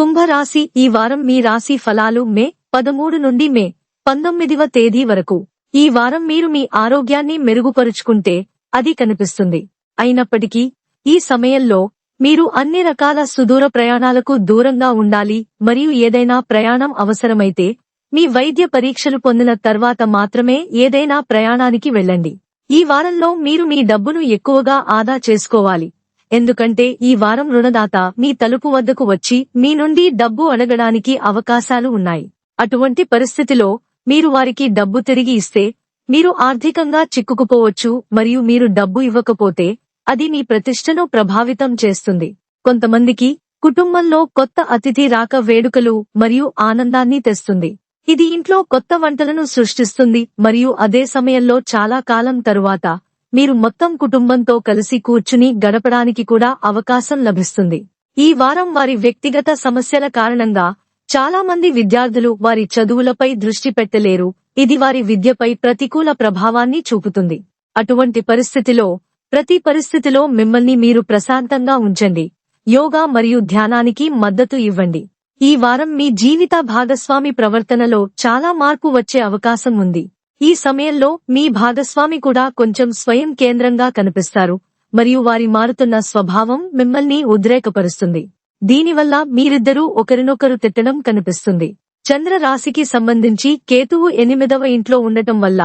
కుంభరాశి ఈ వారం మీ రాశి ఫలాలు మే పదమూడు నుండి మే పంతొమ్మిదివ తేదీ వరకు. ఈ వారం మీరు మీ ఆరోగ్యాన్ని మెరుగుపరుచుకుంటే అది కనిపిస్తుంది. అయినప్పటికీ ఈ సమయంలో మీరు అన్ని రకాల సుదూర ప్రయాణాలకు దూరంగా ఉండాలి మరియు ఏదైనా ప్రయాణం అవసరమైతే మీ వైద్య పరీక్షలు పొందిన తర్వాత మాత్రమే ఏదైనా ప్రయాణానికి వెళ్ళండి. ఈ వారంలో మీరు మీ డబ్బును ఎక్కువగా ఆదా చేసుకోవాలి. ఎందుకంటే ఈ వారం రుణదాత మీ తలుపు వద్దకు వచ్చి మీ నుండి డబ్బు అడగడానికి అవకాశాలు ఉన్నాయి. అటువంటి పరిస్థితిలో మీరు వారికి డబ్బు తిరిగి ఇస్తే మీరు ఆర్థికంగా చిక్కుకుపోవచ్చు మరియు మీరు డబ్బు ఇవ్వకపోతే అది మీ ప్రతిష్టను ప్రభావితం చేస్తుంది. కొంతమందికి కుటుంబంలో కొత్త అతిథి రాక వేడుకలు మరియు ఆనందాన్ని తెస్తుంది. ఇది ఇంట్లో కొత్త వంటలను సృష్టిస్తుంది మరియు అదే సమయంలో చాలా కాలం తరువాత మీరు మొత్తం కుటుంబంతో కలిసి కూర్చుని గడపడానికి కూడా అవకాశం లభిస్తుంది. ఈ వారం వారి వ్యక్తిగత సమస్యల కారణంగా చాలా మంది విద్యార్థులు వారి చదువులపై దృష్టి పెట్టలేరు. ఇది వారి విద్యపై ప్రతికూల ప్రభావాన్ని చూపుతుంది. అటువంటి పరిస్థితిలో ప్రతి పరిస్థితిలో మిమ్మల్ని మీరు ప్రశాంతంగా ఉంచండి. యోగా మరియు ధ్యానానికి మద్దతు ఇవ్వండి. ఈ వారం మీ జీవిత భాగస్వామి ప్రవర్తనలో చాలా మార్పు వచ్చే అవకాశం ఉంది. ఈ సమయంలో మీ భాగస్వామి కూడా కొంచెం స్వయం కేంద్రంగా కనిపిస్తారు మరియు వారి మారుతున్న స్వభావం మిమ్మల్ని ఉద్రేకపరుస్తుంది. దీనివల్ల మీరిద్దరూ ఒకరినొకరు తిట్టడం కనిపిస్తుంది. చంద్ర రాశికి సంబంధించి కేతువు ఎనిమిదవ ఇంట్లో ఉండటం వల్ల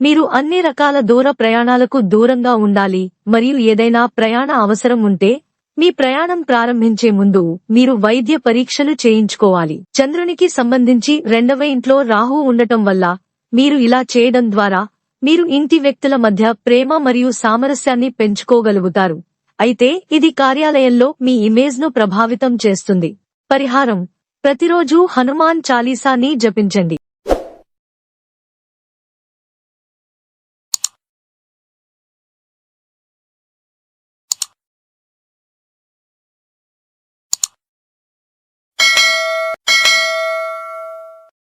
మీరు అన్ని రకాల దూర ప్రయాణాలకు దూరంగా ఉండాలి మరియు ఏదైనా ప్రయాణ అవసరం ఉంటే మీ ప్రయాణం ప్రారంభించే ముందు మీరు వైద్య పరీక్షలు చేయించుకోవాలి. చంద్రునికి సంబంధించి రెండవ ఇంట్లో రాహు ఉండటం వల్ల మీరు ఇలా చేయడం ద్వారా మీరు ఇంటి వ్యక్తుల మధ్య ప్రేమ మరియు సామరస్యాన్ని పెంచుకోగలుగుతారు. అయితే ఇది కార్యాలయంలో మీ ఇమేజ్ను ప్రభావితం చేస్తుంది. పరిహారం. ప్రతిరోజూ హనుమాన్ చాలీసాని జపించండి.